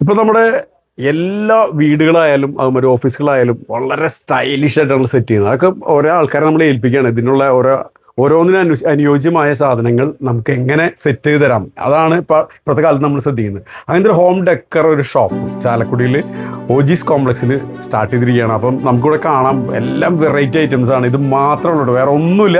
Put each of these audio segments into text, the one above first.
ഇപ്പൊ നമ്മുടെ എല്ലാ വീടുകളായാലും അതുമാതിരി ഓഫീസുകളായാലും വളരെ സ്റ്റൈലിഷ് ആയിട്ടാണ് സെറ്റ് ചെയ്യുന്നത്. അതൊക്കെ ഓരോ ആൾക്കാരെ നമ്മൾ ഏൽപ്പിക്കുകയാണ്. ഇതിനുള്ള ഓരോ ഓരോന്നിനും അനു അനുയോജ്യമായ സാധനങ്ങൾ നമുക്ക് എങ്ങനെ സെറ്റ് ചെയ്ത് തരാം. അതാണ് ഇപ്പോൾ ഇപ്പോഴത്തെ കാലത്ത് നമ്മൾ ശ്രദ്ധിക്കുന്നത്. അങ്ങനത്തെ ഒരു ഹോം ഡെക്കർ ഒരു ഷോപ്പ് ചാലക്കുടിയിൽ ഓജീസ് കോംപ്ലക്സിൽ സ്റ്റാർട്ട് ചെയ്തിരിക്കുകയാണ്. അപ്പം നമുക്കിവിടെ കാണാം എല്ലാം വെറൈറ്റി ഐറ്റംസ് ആണ്. ഇത് മാത്രമേ ഉള്ളൂ വേറെ ഒന്നുമില്ല.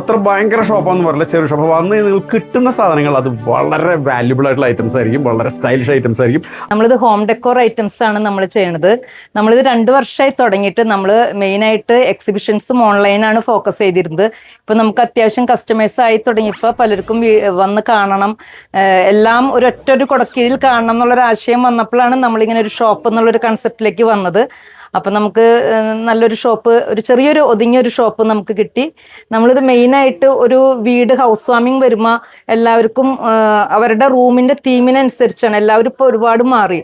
അത്ര ഭയങ്കര ഷോപ്പാണെന്ന് പറയില്ല ചെറിയ ഷോപ്പ് വന്ന് നിങ്ങൾ കിട്ടുന്ന സാധനങ്ങൾ അത് വളരെ വാല്യുബിൾ ആയിട്ടുള്ള ഐറ്റംസ് ആയിരിക്കും. വളരെ സ്റ്റൈലിഷ് ഐറ്റംസ് ആയിരിക്കും. നമ്മളിത് ഹോം ഡെക്കോർ ഐറ്റംസ് ആണ് നമ്മൾ ചെയ്യണത്. നമ്മളിത് രണ്ട് വർഷമായി തുടങ്ങിയിട്ട് നമ്മൾ മെയിനായിട്ട് എക്സിബിഷൻസും ഓൺലൈനാണ് ഫോക്കസ് ചെയ്തിരുന്നത്. ഇപ്പം നമുക്ക് അത്യാവശ്യം കസ്റ്റമേഴ്സ് ആയി തുടങ്ങിയപ്പോൾ പലർക്കും വന്ന് കാണണം. എല്ലാം ഒരൊറ്റ ഒരു കുടക്കീഴിൽ കാണണം എന്നുള്ളൊരു ആശയം വന്നപ്പോഴാണ് നമ്മളിങ്ങനെ ഒരു ഷോപ്പ് എന്നുള്ളൊരു കൺസെപ്റ്റിലേക്ക് വന്നത്. അപ്പം നമുക്ക് നല്ലൊരു ഷോപ്പ് ഒരു ചെറിയൊരു ഒതുങ്ങിയൊരു ഷോപ്പ് നമുക്ക് കിട്ടി. നമ്മളിത് മെയിനായിട്ട് ഒരു വീട് ഹൗസ് വാമിങ് വരുമ്പോൾ എല്ലാവർക്കും അവരുടെ റൂമിന്റെ തീമിനനുസരിച്ചാണ്. എല്ലാവരും ഇപ്പോൾ ഒരുപാട് മാറി.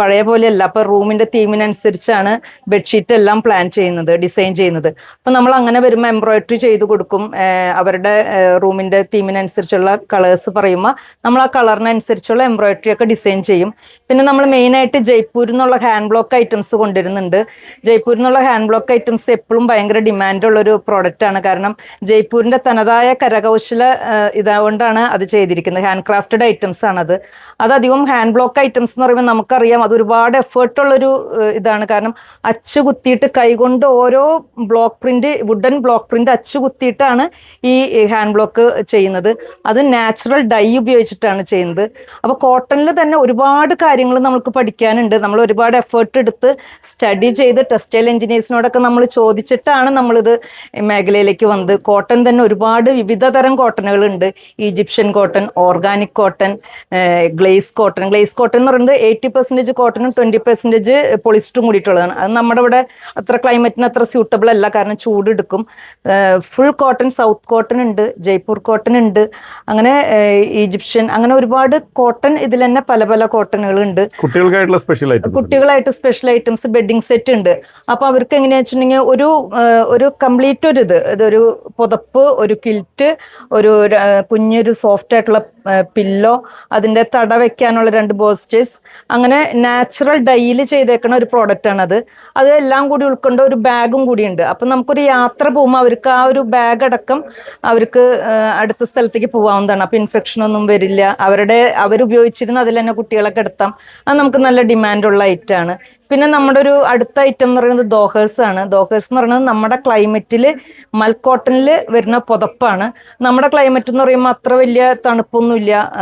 പഴയ പോലെയല്ല. അപ്പോൾ റൂമിന്റെ തീമിനനുസരിച്ചാണ് ബെഡ്ഷീറ്റ് എല്ലാം പ്ലാൻ ചെയ്യുന്നത് ഡിസൈൻ ചെയ്യുന്നത്. അപ്പം നമ്മൾ അങ്ങനെ വരുമ്പോൾ എംബ്രോയിഡറി ചെയ്ത് കൊടുക്കും. അവരുടെ റൂമിന്റെ തീമിനനുസരിച്ചുള്ള കളേഴ്സ് പറയുമ്പോൾ നമ്മൾ ആ കളറിനനുസരിച്ചുള്ള എംബ്രോയിഡറി ഒക്കെ ഡിസൈൻ ചെയ്യും. പിന്നെ നമ്മൾ മെയിനായിട്ട് ജയ്പൂരിൽ നിന്നുള്ള ഹാൻഡ് ബ്ലോക്ക് ഐറ്റംസ് കൊണ്ടുവരുന്നുണ്ട്. ജയ്പൂരിൽ നിന്നുള്ള ഹാൻഡ് ബ്ലോക്ക് ഐറ്റംസ് എപ്പോഴും ഭയങ്കര പ്രോഡക്റ്റ് ആണ്. കാരണം ജയ്പൂരിന്റെ തനതായ കരകൗശല ഇതുകൊണ്ടാണ് അത് ചെയ്തിരിക്കുന്നത്. ഹാൻഡ് ക്രാഫ്റ്റഡ് ഐറ്റംസ് ആണത്. അതധികം ഹാൻഡ് ബ്ലോക്ക് ഐറ്റംസ് എന്ന് പറയുമ്പോൾ നമുക്കറിയാം അത് ഒരുപാട് എഫേർട്ടുള്ളൊരു ഇതാണ്. കാരണം അച്ചുകുത്തിയിട്ട് കൈകൊണ്ട് ഓരോ block print wooden block print അച്ചുകുത്തിയിട്ടാണ് ഈ ഹാൻഡ് ബ്ലോക്ക് ചെയ്യുന്നത്. അത് നാച്ചുറൽ ഡൈ ഉപയോഗിച്ചിട്ടാണ് ചെയ്യുന്നത്. അപ്പോൾ കോട്ടണിൽ തന്നെ ഒരുപാട് കാര്യങ്ങൾ നമുക്ക് പഠിക്കാനുണ്ട്. നമ്മൾ ഒരുപാട് എഫേർട്ട് എടുത്ത് സ്റ്റഡി ചെയ്ത് ടെക്സ്റ്റൈൽ എഞ്ചിനീയേഴ്സിനോടൊക്കെ നമ്മൾ ചോദിച്ചിട്ടാണ് നമ്മളിത് മേഖലയിലേക്ക് വന്നത്. കോട്ടൺ തന്നെ ഒരുപാട് വിവിധ തരം കോട്ടണുകൾ ഉണ്ട് Egyptian cotton organic cotton glaze cotton. Glaze cotton എന്ന് പറയുന്നത് എയ്റ്റി പെർസെന്റേജ് കോട്ടണും ട്വന്റി പെർസെന്റേജ് പൊളിസ്റ്ററും കൂടിയിട്ടുള്ളതാണ്. അത് നമ്മുടെ ഇവിടെ അത്ര ക്ലൈമറ്റിന് അത്ര സ്യൂട്ടബിൾ അല്ല. കാരണം ചൂട് എടുക്കും. ഫുൾ കോട്ടൺ സൗത്ത് കോട്ടൺ ഉണ്ട്. ജയ്പൂർ കോട്ടൺ ഉണ്ട്. അങ്ങനെ ഈജിപ്ഷ്യൻ അങ്ങനെ ഒരുപാട് കോട്ടൺ ഇതിൽ തന്നെ പല പല കോട്ടണുകളുണ്ട് കുട്ടികൾക്കായിട്ടുള്ള സ്പെഷ്യൽ ഐറ്റംസ് കുട്ടികളായിട്ട് സ്പെഷ്യൽ ഐറ്റംസ് ബെഡിങ് സെറ്റ് ഉണ്ട്. അപ്പോൾ അവർക്ക് എങ്ങനെയാ വെച്ചിട്ടുണ്ടെങ്കിൽ ഒരു ഒരു കംപ്ലീറ്റ് ഒരു ഇത് ഇതൊരു പുതപ്പ് ഒരു കിൽറ്റ് ഒരു കുഞ്ഞൊരു സോഫ്റ്റ് ആയിട്ടുള്ള പില്ലോ അതിന്റെ തട വെക്കാനുള്ള രണ്ട് ബോസ്റ്റേഴ്സ് അങ്ങനെ നാച്ചുറൽ ഡൈയിൽ ചെയ്തേക്കുന്ന ഒരു പ്രോഡക്റ്റ് ആണത്. അത് എല്ലാം കൂടി ഉൾക്കൊണ്ട ഒരു ബാഗും കൂടിയുണ്ട് അപ്പം നമുക്കൊരു യാത്ര പോകുമ്പോൾ അവർക്ക് ആ ഒരു ബാഗ് അടക്കം അവർക്ക് അടുത്ത സ്ഥലത്തേക്ക് പോകാവുന്നതാണ്. അപ്പം ഇൻഫെക്ഷൻ ഒന്നും വരില്ല. അവരുടെ അവരുപയോഗിച്ചിരുന്ന അതിൽ തന്നെ കുട്ടികളൊക്കെ എടുത്താം അത് നമുക്ക് നല്ല ഡിമാൻഡ് ഡിമാൻഡുള്ള ഐറ്റാണ് പിന്നെ നമ്മുടെ ഒരു അടുത്ത ഐറ്റം എന്ന് പറയുന്നത് ദോഹേഴ്സ് ആണ്. ദോഹേഴ്സ് എന്ന് പറയുന്നത് നമ്മുടെ ക്ലൈമറ്റിൽ മൽക്കോട്ടനിൽ വരുന്ന പുതപ്പാണ്. നമ്മുടെ ക്ലൈമറ്റ് എന്ന് പറയുമ്പോൾ അത്ര വലിയ തണുപ്പൊന്നുമില്ല.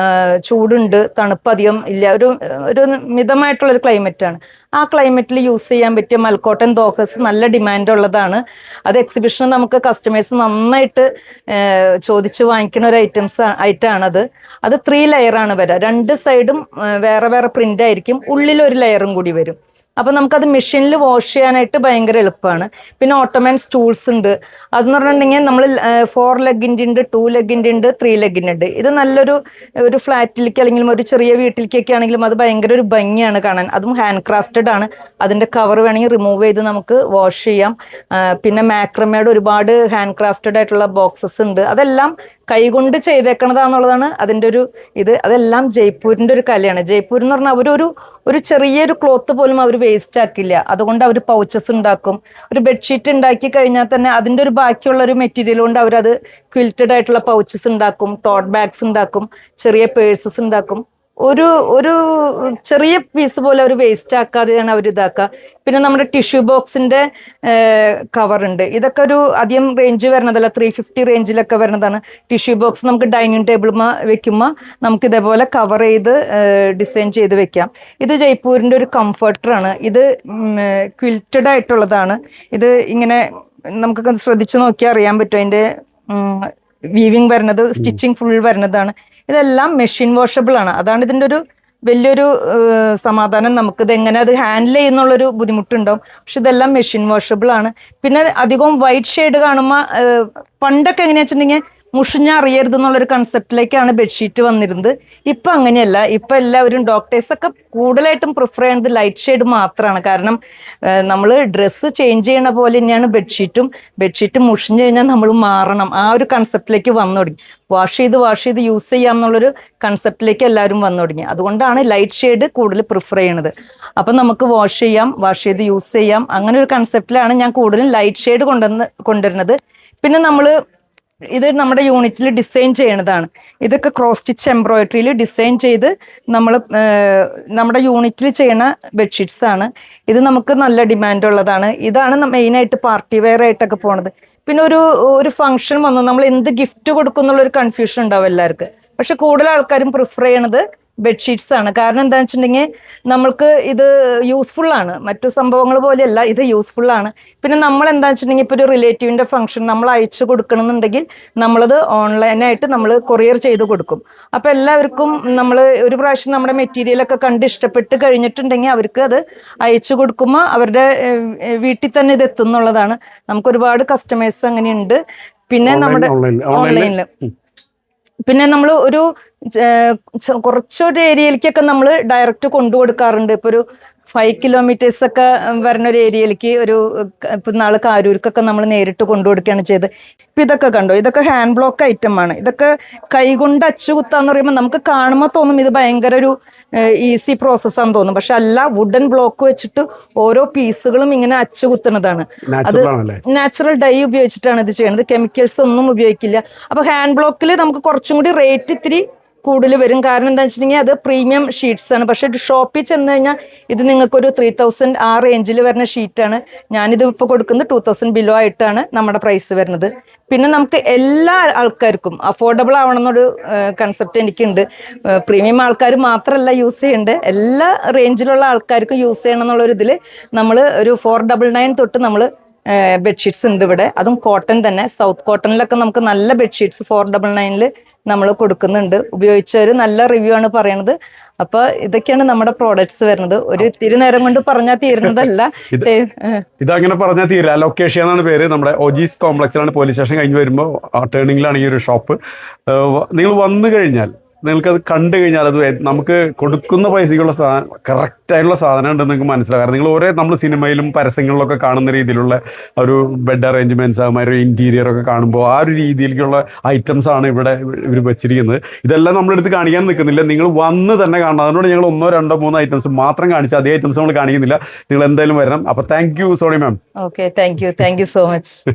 ചൂടുണ്ട്. തണുപ്പ് അധികം ഇല്ല. ഒരു ഒരു മിതമായിട്ടുള്ള ഒരു ക്ലൈമറ്റാണ് ആ ക്ലൈമറ്റിൽ യൂസ് ചെയ്യാൻ പറ്റിയ മൽക്കോട്ടൻ ദോഹേഴ്സ് നല്ല ഡിമാൻഡ് ഉള്ളതാണ്. അത് എക്സിബിഷന് നമുക്ക് കസ്റ്റമേഴ്സ് നന്നായിട്ട് ചോദിച്ച് വാങ്ങിക്കുന്ന ഒരു ഐറ്റംസ് ആയിട്ടാണത് അത് ത്രീ ലെയറാണ് വരിക രണ്ട് സൈഡും വേറെ വേറെ പ്രിന്റ് ആയിരിക്കും. ഉള്ളിൽ ഒരു ലെയറും കൂടി വരും. അപ്പോൾ നമുക്കത് മെഷീനിൽ വാഷ് ചെയ്യാനായിട്ട് ഭയങ്കര എളുപ്പമാണ് പിന്നെ ഓട്ടോമാൻസ് ടൂൾസ് ഉണ്ട്. അതെന്ന് പറഞ്ഞിട്ടുണ്ടെങ്കിൽ നമ്മൾ ഫോർ ലെഗിന്റെ ഉണ്ട് ടു ലെഗിന്റെ ഉണ്ട് ത്രീ ലെഗിന്റെ ഉണ്ട്. ഇത് നല്ലൊരു ഒരു ഫ്ലാറ്റിലേക്ക് അല്ലെങ്കിൽ ഒരു ചെറിയ വീട്ടിലേക്കൊക്കെ ആണെങ്കിലും അത് ഭയങ്കര ഒരു ഭംഗിയാണ് കാണാൻ. അതും ഹാൻഡ് ക്രാഫ്റ്റഡ് ആണ്. അതിന്റെ കവർ വേണമെങ്കിൽ റിമൂവ് ചെയ്ത് നമുക്ക് വാഷ് ചെയ്യാം. പിന്നെ മാക്രമയുടെ ഒരുപാട് ഹാൻഡ് ക്രാഫ്റ്റഡ് ആയിട്ടുള്ള ബോക്സസ് ഉണ്ട്. അതെല്ലാം കൈകൊണ്ട് ചെയ്തേക്കണതാന്നുള്ളതാണ് അതിന്റെ ഒരു ഇത്. അതെല്ലാം ജയ്പൂരിന്റെ ഒരു കലയാണ്. ജയ്പൂർ എന്ന് പറഞ്ഞാൽ അവരൊരു ഒരു ചെറിയൊരു ക്ലോത്ത് പോലും അവർ വേസ്റ്റ് ആക്കില്ല. അതുകൊണ്ട് അവർ പൗച്ചസ് ഉണ്ടാക്കും. ഒരു ബെഡ്ഷീറ്റ് ഉണ്ടാക്കി കഴിഞ്ഞാൽ തന്നെ അതിന്റെ ഒരു ബാക്കിയുള്ള ഒരു മെറ്റീരിയൽ കൊണ്ട് അവരത് ക്വിൽറ്റഡ് ആയിട്ടുള്ള പൗച്ചസ് ഉണ്ടാക്കും ടോട്ട് ബാഗ്സ് ഉണ്ടാക്കും ചെറിയ പേഴ്സസ് ഉണ്ടാക്കും. ഒരു ഒരു ചെറിയ പീസ് പോലെ അവർ വേസ്റ്റ് ആക്കാതെയാണ് അവർ ഇതാക്കുക പിന്നെ നമ്മുടെ ടിഷ്യൂ ബോക്സിന്റെ കവർ ഉണ്ട്. ഇതൊക്കെ ഒരു അധികം റേഞ്ച് വരുന്നതല്ല ത്രീ ഫിഫ്റ്റി റേഞ്ചിലൊക്കെ വരുന്നതാണ്. ടിഷ്യൂ ബോക്സ് നമുക്ക് ഡൈനിങ് ടേബിളുമ വെക്കുമ്പോൾ നമുക്ക് ഇതേപോലെ കവർ ചെയ്ത് ഡിസൈൻ ചെയ്ത് വെക്കാം. ഇത് ജയ്പൂരിന്റെ ഒരു കംഫർട്ടറാണ് ഇത് ക്വിൽറ്റഡ് ആയിട്ടുള്ളതാണ്. ഇത് ഇങ്ങനെ നമുക്ക് ശ്രദ്ധിച്ചു നോക്കിയാൽ അറിയാൻ പറ്റും. അതിന്റെ വീവിങ് വരുന്നത് സ്റ്റിച്ചിങ് ഫുൾ വരുന്നതാണ്. ഇതെല്ലാം മെഷീൻ വാഷബിൾ ആണ്. അതാണ് ഇതിന്റെ ഒരു വലിയൊരു സമാധാനം നമുക്കിത് എങ്ങനെ അത് ഹാൻഡിൽ ചെയ്യുന്നുള്ളൊരു ബുദ്ധിമുട്ടുണ്ടാവും. പക്ഷെ ഇതെല്ലാം മെഷീൻ വാഷബിൾ ആണ്. പിന്നെ അധികവും വൈറ്റ് ഷെയ്ഡ് കാണുമ്പോൾ പണ്ടൊക്കെ എങ്ങനെയാ വെച്ചിട്ടുണ്ടെങ്കിൽ മുഷിഞ്ഞ അറിയരുത് എന്നുള്ളൊരു കൺസെപ്റ്റിലേക്കാണ് ബെഡ്ഷീറ്റ് വന്നിരുന്നത്. ഇപ്പം അങ്ങനെയല്ല. ഇപ്പം എല്ലാവരും ഡോക്ടേഴ്സൊക്കെ കൂടുതലായിട്ടും പ്രിഫർ ചെയ്യുന്നത് ലൈറ്റ് ഷെയ്ഡ് മാത്രമാണ് കാരണം നമ്മൾ ഡ്രസ്സ് ചേഞ്ച് ചെയ്യണ പോലെ തന്നെയാണ് ബെഡ്ഷീറ്റും ബെഡ്ഷീറ്റ് മുഷിഞ്ഞു കഴിഞ്ഞാൽ നമ്മൾ മാറണം. ആ ഒരു കൺസെപ്റ്റിലേക്ക് വന്നു തുടങ്ങി. വാഷ് ചെയ്ത് വാഷ് ചെയ്ത് യൂസ് ചെയ്യാം എന്നുള്ളൊരു കൺസെപ്റ്റിലേക്ക് എല്ലാവരും വന്നു തുടങ്ങി. അതുകൊണ്ടാണ് ലൈറ്റ് ഷെയ്ഡ് കൂടുതൽ പ്രിഫർ ചെയ്യണത്. അപ്പം നമുക്ക് വാഷ് ചെയ്യാം വാഷ് ചെയ്ത് യൂസ് ചെയ്യാം. അങ്ങനെ ഒരു കൺസെപ്റ്റിലാണ് ഞാൻ കൂടുതലും ലൈറ്റ് ഷെയ്ഡ് കൊണ്ടുവന്ന് കൊണ്ടുവരുന്നത്. പിന്നെ നമ്മൾ ഇത് നമ്മുടെ യൂണിറ്റിൽ ഡിസൈൻ ചെയ്യണതാണ്. ഇതൊക്കെ ക്രോസ് സ്റ്റിച്ച് എംബ്രോയിഡറിയിൽ ഡിസൈൻ ചെയ്ത് നമ്മൾ നമ്മുടെ യൂണിറ്റിൽ ചെയ്യണ ബെഡ്ഷീറ്റ്സ് ആണ്. ഇത് നമുക്ക് നല്ല ഡിമാൻഡ് ഉള്ളതാണ്. ഇതാണ് മെയിനായിട്ട് പാർട്ടി വെയർ ആയിട്ടൊക്കെ പോണത്. പിന്നെ ഒരു ഒരു ഫംഗ്ഷൻ വന്നു. നമ്മൾ എന്ത് ഗിഫ്റ്റ് കൊടുക്കും എന്നുള്ള ഒരു കൺഫ്യൂഷൻ ഉണ്ടാവും എല്ലാവർക്കും. പക്ഷെ കൂടുതൽ ആൾക്കാരും പ്രിഫർ ചെയ്യണത് ബെഡ്ഷീറ്റ്സ് ആണ്. കാരണം എന്താ വെച്ചിട്ടുണ്ടെങ്കിൽ നമ്മൾക്ക് ഇത് യൂസ്ഫുൾ ആണ്. മറ്റു സംഭവങ്ങൾ പോലെയല്ല ഇത് യൂസ്ഫുൾ ആണ്. പിന്നെ നമ്മൾ എന്താ വെച്ചിട്ടുണ്ടെങ്കിൽ ഇപ്പോൾ ഒരു റിലേറ്റീവിന്റെ ഫംഗ്ഷൻ നമ്മൾ അയച്ചു കൊടുക്കണമെന്നുണ്ടെങ്കിൽ നമ്മളത് ഓൺലൈനായിട്ട് നമ്മൾ കൊറിയർ ചെയ്ത് കൊടുക്കും. അപ്പോൾ എല്ലാവർക്കും നമ്മൾ ഒരു പ്രാവശ്യം നമ്മുടെ മെറ്റീരിയലൊക്കെ കണ്ട് ഇഷ്ടപ്പെട്ട് കഴിഞ്ഞിട്ടുണ്ടെങ്കിൽ അവർക്ക് അത് അയച്ചു കൊടുക്കുമ്പോൾ അവരുടെ വീട്ടിൽ തന്നെ ഇത് എത്തുന്നുള്ളതാണ്. നമുക്ക് ഒരുപാട് കസ്റ്റമേഴ്സ് അങ്ങനെയുണ്ട്. പിന്നെ നമ്മുടെ ഓൺലൈനിൽ പിന്നെ നമ്മൾ ഒരു കുറച്ചൊരു ഏരിയയിലേക്കൊക്കെ നമ്മൾ ഡയറക്റ്റ് കൊണ്ടു കൊടുക്കാറുണ്ട്. ഇപ്പൊ ഒരു ഫൈവ് കിലോമീറ്റേഴ്സ് ഒക്കെ വരുന്ന ഒരു ഏരിയയിലേക്ക് ഒരു ഇപ്പൊ നാളെ കാരൂർക്കൊക്കെ നമ്മൾ നേരിട്ട് കൊണ്ടു കൊടുക്കുകയാണ് ചെയ്ത് ഇപ്പൊ ഇതൊക്കെ കണ്ടോ? ഇതൊക്കെ ഹാൻഡ് ബ്ലോക്ക് ഐറ്റം ആണ്. ഇതൊക്കെ കൈകൊണ്ട് അച്ചുകുത്താന്ന് പറയുമ്പോൾ നമുക്ക് കാണുമ്പോൾ തോന്നും ഇത് ഭയങ്കര ഒരു ഈസി പ്രോസസ് പ്രോസസ്സാന്ന് തോന്നും. പക്ഷെ അല്ല വുഡൻ ബ്ലോക്ക് വെച്ചിട്ട് ഓരോ പീസുകളും ഇങ്ങനെ അച്ചുകുത്തുന്നതാണ്. അത് നാച്ചുറൽ ഡൈ ഉപയോഗിച്ചിട്ടാണ് ഇത് ചെയ്യുന്നത് കെമിക്കൽസ് ഒന്നും ഉപയോഗിക്കില്ല. അപ്പൊ ഹാൻഡ് ബ്ലോക്കിൽ നമുക്ക് കുറച്ചും കൂടി റേറ്റ് ഇത്തിരി കൂടുതൽ വരും കാരണം എന്താ വെച്ചിട്ടുണ്ടെങ്കിൽ അത് പ്രീമിയം ഷീറ്റ്സ് ആണ്. പക്ഷെ ഷോപ്പിൽ ചെന്ന് കഴിഞ്ഞാൽ ഇത് നിങ്ങൾക്കൊരു ത്രീ തൗസൻഡ് ആ റേഞ്ചിൽ വരുന്ന ഷീറ്റാണ് ഞാനിത് ഇപ്പോൾ കൊടുക്കുന്നത് ടു തൗസൻഡ് ബിലോ ആയിട്ടാണ് നമ്മുടെ പ്രൈസ് വരുന്നത്. പിന്നെ നമുക്ക് എല്ലാ ആൾക്കാർക്കും അഫോർഡബിൾ ആവണം എന്നൊരു കൺസെപ്റ്റ് എനിക്കുണ്ട്. പ്രീമിയം ആൾക്കാർ മാത്രമല്ല യൂസ് ചെയ്യേണ്ടത് എല്ലാ റേഞ്ചിലുള്ള ആൾക്കാർക്കും യൂസ് ചെയ്യണം എന്നുള്ളൊരു ഇതിൽ നമ്മൾ ഒരു ഫോർ ഡബിൾ നയൻ തൊട്ട് നമ്മൾ ബെഡ്ഷീറ്റ്സ് ഉണ്ട് ഇവിടെ. അതും കോട്ടൺ തന്നെ. സൗത്ത് കോട്ടണിലൊക്കെ നമുക്ക് നല്ല ബെഡ്ഷീറ്റ്സ് ഫോർ ഡബിൾ നയനിൽ നമ്മൾ കൊടുക്കുന്നുണ്ട്. ഉപയോഗിച്ചവർ നല്ല റിവ്യൂ ആണ് പറയണത്. അപ്പൊ ഇതൊക്കെയാണ് നമ്മുടെ പ്രോഡക്ട്സ് വരുന്നത്. ഒരു ഇത്തിരി നേരം കൊണ്ട് പറഞ്ഞാൽ തീരുന്നതല്ല. ഇതങ്ങനെ പറഞ്ഞാൽ തീരില്ല. ലൊക്കേഷൻ എന്നാണ് പേര്. നമ്മുടെ ഒജീസ് കോംപ്ലക്സിലാണ് പോലീസ് സ്റ്റേഷൻ കഴിഞ്ഞ് വരുമ്പോൾ ടേണിംഗിലാണ് ഈ ഒരു ഷോപ്പ് നിങ്ങൾ വന്നു കഴിഞ്ഞാൽ നിങ്ങൾക്കത് കണ്ടു കഴിഞ്ഞാൽ അത് നമുക്ക് കൊടുക്കുന്ന പൈസയ്ക്കുള്ള സാധനം കറക്റ്റായിട്ടുള്ള സാധനം ഉണ്ടെന്ന് നിങ്ങൾക്ക് മനസ്സിലാവും കാരണം നിങ്ങൾ ഓരോ നമ്മൾ സിനിമയിലും പരസ്യങ്ങളിലൊക്കെ കാണുന്ന രീതിയിലുള്ള ഒരു ബെഡ് അറേഞ്ച്മെന്റ്സ് അതുമാതിരി ഇന്റീരിയർ ഒക്കെ കാണുമ്പോൾ ആ ഒരു രീതിയിലേക്കുള്ള ഐറ്റംസ് ആണ് ഇവിടെ ഇവർ വെച്ചിരിക്കുന്നത്. ഇതെല്ലാം നമ്മളെടുത്ത് കാണിക്കാൻ നിൽക്കുന്നില്ല. നിങ്ങൾ വന്ന് തന്നെ കാണണം. അതുകൊണ്ട് ഞങ്ങൾ ഒന്നോ രണ്ടോ മൂന്നോ ഐറ്റംസ് മാത്രം കാണിച്ചു അതേ ഐറ്റംസ് നമ്മൾ കാണിക്കുന്നില്ല. നിങ്ങൾ എന്തായാലും വരണം. അപ്പോൾ thank you Soni ma'am okay thank you thank you so much